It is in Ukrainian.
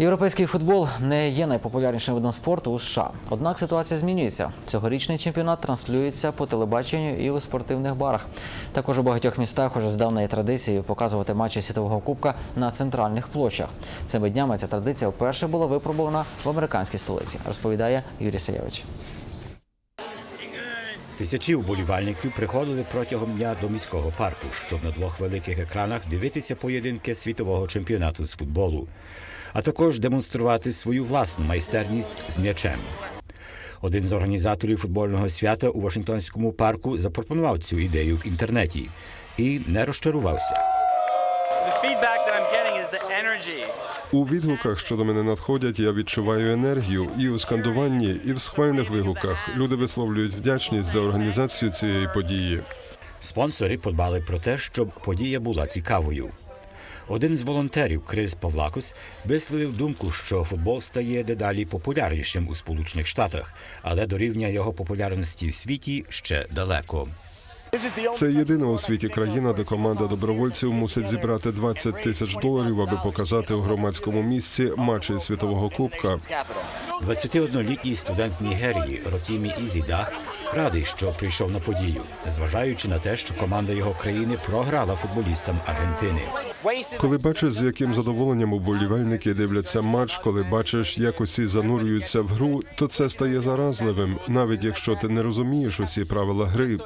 Європейський футбол не є найпопулярнішим видом спорту у США. Однак ситуація змінюється. Цьогорічний чемпіонат транслюється по телебаченню і у спортивних барах. Також у багатьох містах уже здавна є традицією показувати матчі світового кубка на центральних площах. Цими днями ця традиція вперше була випробована в американській столиці, розповідає Юрій Саєвич. Тисячі вболівальників приходили протягом дня до міського парку, щоб на двох великих екранах дивитися поєдинки світового чемпіонату з футболу, а також демонструвати свою власну майстерність з м'ячем. Один з організаторів футбольного свята у Вашингтонському парку запропонував цю ідею в інтернеті і не розчарувався. У відгуках, що до мене надходять, я відчуваю енергію і у скандуванні, і в схвальних вигуках. Люди висловлюють вдячність за організацію цієї події. Спонсори подбали про те, щоб подія була цікавою. Один з волонтерів Крис Павлакус висловив думку, що футбол стає дедалі популярнішим у Сполучених Штатах, але до рівня його популярності в світі ще далеко. Це єдина у світі країна, де команда добровольців мусить зібрати 20 тисяч доларів, аби показати у громадському місці матчі світового кубка. 21-літній студент з Нігерії Ротімі Ізідах радий, що прийшов на подію, незважаючи на те, що команда його країни програла футболістам Аргентини. Коли бачиш, з яким задоволенням уболівальники дивляться матч, коли бачиш, як усі занурюються в гру, то це стає заразливим, навіть якщо ти не розумієш усі правила гри.